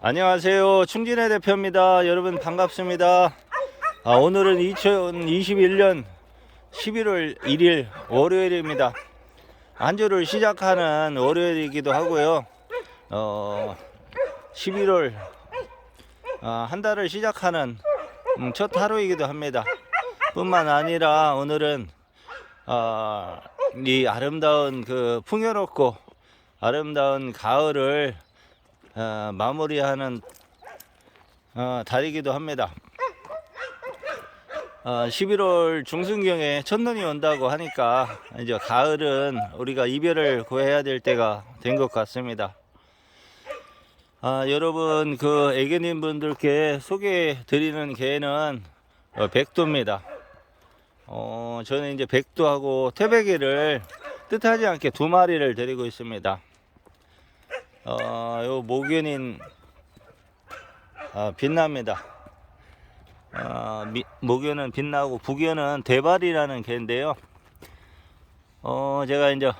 안녕하세요. 충진의 대표입니다. 여러분 반갑습니다. 아, 오늘은 2021년 11월 1일 월요일입니다. 한 주를 시작하는 월요일이기도 하고요. 어, 11월 아, 한 달을 시작하는 음, 첫 하루이기도 합니다. 뿐만 아니라 오늘은 아, 이 아름다운 그 풍요롭고 아름다운 가을을 어, 마무리하는 어, 달이기도 합니다. 어, 11월 중순경에 첫눈이 온다고 하니까 이제 가을은 우리가 이별을 구해야 될 때가 된 것 같습니다. 아, 여러분 그 애견인 분들께 소개해 드리는 개는 어, 백도입니다. 어, 저는 이제 백도하고 태백이를 뜻하지 않게 두 마리를 데리고 있습니다. 어, 요 목연인 아, 빛납니다. 아, 미, 목연은 빛나고 북연은 대발이라는 개인데요. 어, 제가 이제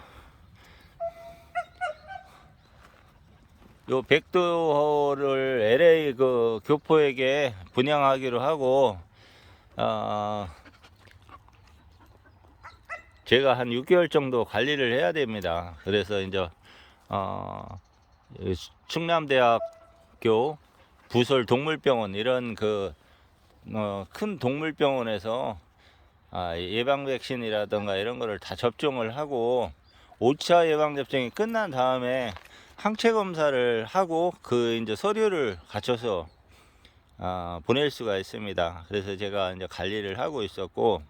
요 백도를 LA 그 교포에게 분양하기로 하고 어, 제가 한 6개월 정도 관리를 해야 됩니다. 그래서 이제 어, 이 충남대학교 부설 동물병원 이런 그 어, 큰 동물병원에서 아, 예방 백신이라든가 이런 거를 다 접종을 하고 5차 예방 접종이 끝난 다음에 항체 검사를 하고 그 이제 서류를 갖춰서 아, 보낼 수가 있습니다. 그래서 제가 이제 관리를 하고 있었고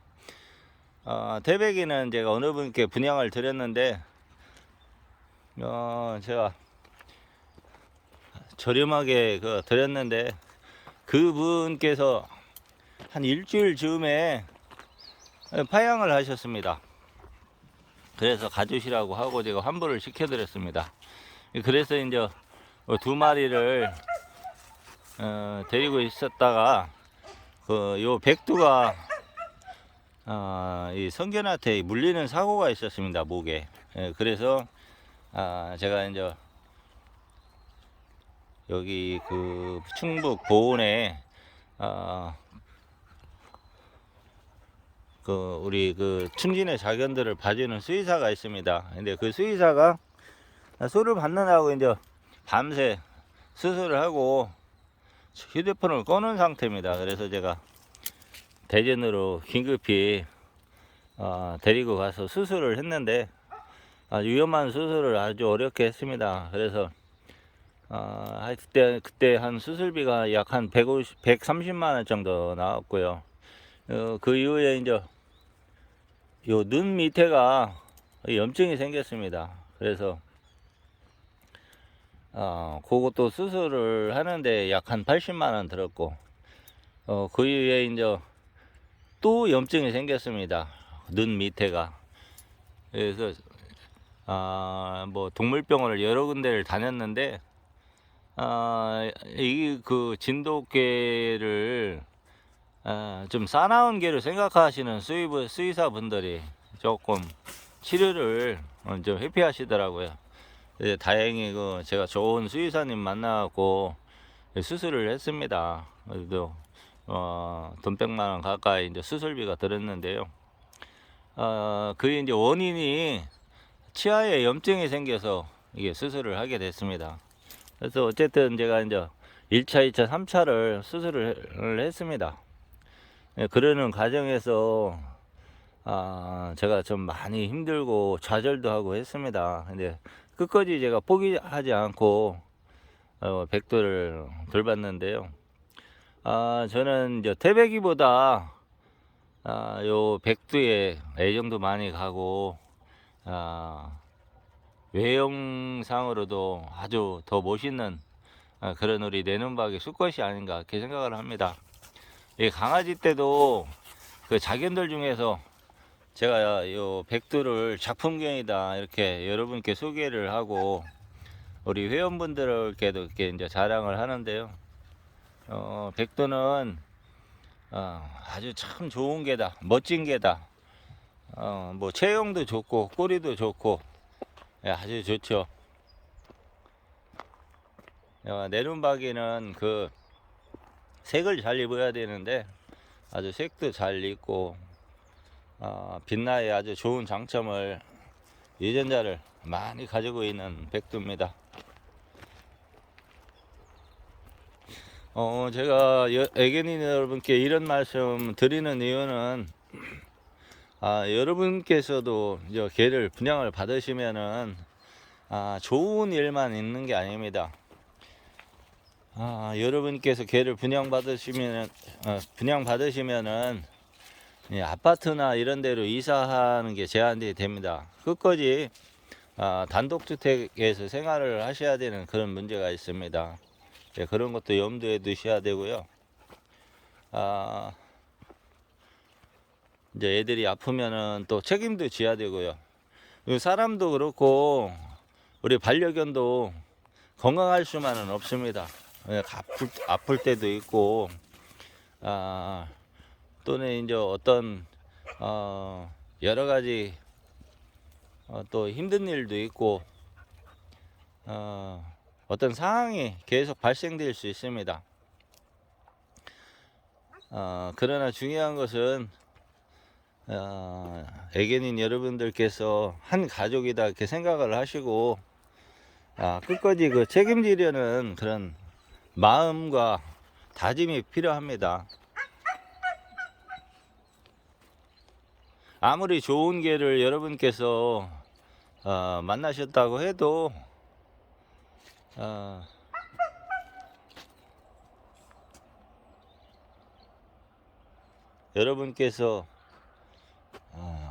어, 대백이는 제가 어느 분께 분양을 드렸는데 어, 제가 저렴하게 그 드렸는데 그분께서 한 일주일 즈음에 파양을 하셨습니다. 그래서 가주시라고 하고 제가 환불을 시켜드렸습니다. 그래서 이제 두 마리를 어, 데리고 있었다가 그요 백두가 어, 이 성견한테 물리는 사고가 있었습니다 목에. 예, 그래서 아, 제가 이제 여기 그 충북 보은에 어, 그 우리 그 충진의 자견들을 봐주는 수의사가 있습니다. 근데 그 수의사가 소를 받느라고 이제 밤새 수술을 하고 휴대폰을 꺼놓은 상태입니다. 그래서 제가 대전으로 긴급히 어, 데리고 가서 수술을 했는데 아주 위험한 수술을 아주 어렵게 했습니다. 그래서 어, 하- 그때 그때 한 수술비가 약 한 150, 130만 원 정도 나왔고요. 어, 그 이후에 이제 요 눈 밑에가 염증이 생겼습니다. 그래서 어, 그것도 수술을 하는데 약 한 80만 원 들었고 어, 그 이후에 이제 또 염증이 생겼습니다. 눈 밑에가. 그래서 아, 뭐 동물병원을 여러 군데를 다녔는데 아, 이 그 진돗개를 아, 좀 싸나운 개로 생각하시는 수의 수의사 분들이 조금 치료를 어, 좀 회피하시더라고요. 그래서 다행히 그 제가 좋은 수의사님 만나고 수술을 했습니다. 그래도 어, 돈 100만 원 가까이 이제 수술비가 들었는데요. 어, 그 이제 원인이 치아에 염증이 생겨서 이게 수술을 하게 됐습니다. 그래서 어쨌든 제가 이제 1차, 2차, 3차를 수술을 했습니다. 예, 그러는 과정에서 아, 제가 좀 많이 힘들고 좌절도 하고 했습니다. 근데 끝까지 제가 포기하지 않고 어, 백도를 돌봤는데요. 아, 저는 이제 태백이보다 아, 요 백두에 애정도 많이 가고 아, 외형상으로도 아주 더 멋있는 아, 그런 우리 내눈박이 수컷이 아닌가 이렇게 생각을 합니다. 이 강아지 때도 그 자견들 중에서 제가 요 백두를 작품견이다 이렇게 여러분께 소개를 하고 우리 회원분들께도 이렇게 이제 자랑을 하는데요. 어, 백두는 어, 아주 참 좋은 개다, 멋진 개다. 어, 뭐 체형도 좋고 꼬리도 좋고 예, 아주 좋죠. 어, 내눈박이는 그 색을 잘 입어야 되는데 아주 색도 잘 입고 어, 빛나에 아주 좋은 장점을 유전자를 많이 가지고 있는 백두입니다. 어, 제가 여- 애견인 여러분께 이런 말씀 드리는 이유는 아, 여러분께서도 이제 개를 분양을 받으시면은 아, 좋은 일만 있는 게 아닙니다. 아, 여러분께서 개를 분양 받으시면 어, 분양 받으시면은 예, 아파트나 이런 데로 이사하는 게 제한이 됩니다. 끝까지 아, 단독주택에서 생활을 하셔야 되는 그런 문제가 있습니다. 예, 그런 것도 염두에 두셔야 되고요. 아, 이제 애들이 아프면은 또 책임도 져야 되고요. 그 사람도 그렇고 우리 반려견도 건강할 수만은 없습니다. 예, 아플, 아플 때도 있고 아, 또는 이제 어떤 어, 여러 가지 어, 또 힘든 일도 있고 어, 어떤 상황이 계속 발생될 수 있습니다. 어, 그러나 중요한 것은 어, 애견인 여러분들께서 한 가족이다 이렇게 생각을 하시고 아, 끝까지 그 책임지려는 그런 마음과 다짐이 필요합니다. 아무리 좋은 개를 여러분께서 어, 만나셨다고 해도 어, 여러분께서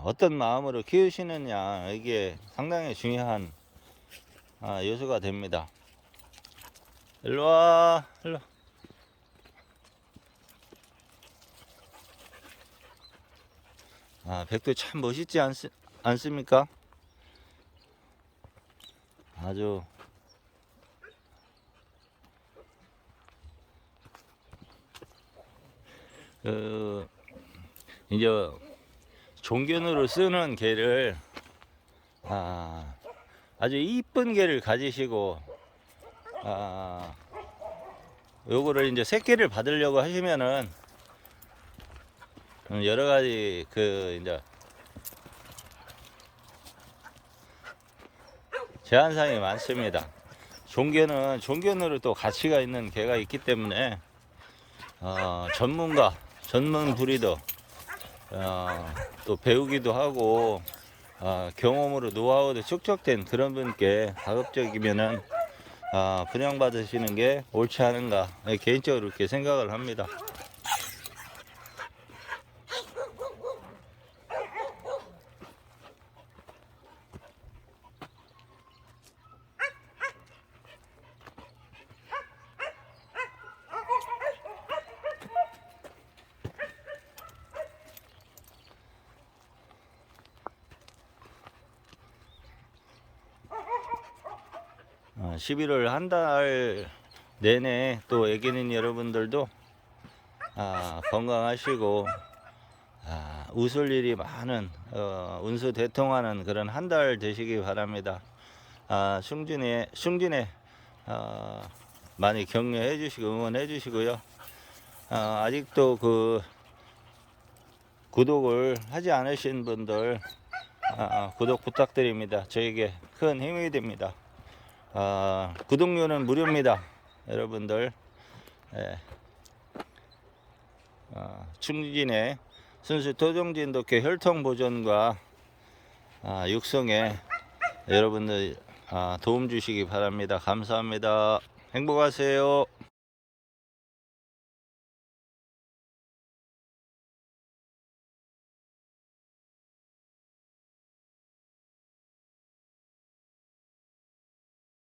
어, 어떤 마음으로 키우시느냐 이게 상당히 중요한 아, 요소가 됩니다. 일로 와, 일로. 아, 백도 참 멋있지 않, 않습니까? 아주 그 이제 종견으로 쓰는 개를 아, 아주 이쁜 개를 가지시고 아, 요거를 이제 새끼를 받으려고 하시면은 음, 여러 가지 그 이제 제한사항이 많습니다. 종견은 종견으로 또 가치가 있는 개가 있기 때문에 어, 전문가, 전문 브리더 어, 또 배우기도 하고 어, 경험으로 노하우도 축적된 그런 분께 가급적이면은 아, 분양받으시는 게 옳지 않은가 네, 개인적으로 그렇게 생각을 합니다. 11월 한 달 내내 또 애기는 여러분들도 아, 건강하시고 아, 웃을 일이 많은 어, 운수 대통하는 그런 한 달 되시기 바랍니다. 아, 승진에 승진에 아, 많이 격려해 주시고 응원해 주시고요. 아, 아직도 그 구독을 하지 않으신 분들 아, 구독 부탁드립니다. 저에게 큰 힘이 됩니다. 아, 구독료는 무료입니다. 여러분들. 예. 아, 충진의 순수 토종진 독회 혈통 보존과 아, 육성에 여러분들 아, 도움 주시기 바랍니다. 감사합니다. 행복하세요.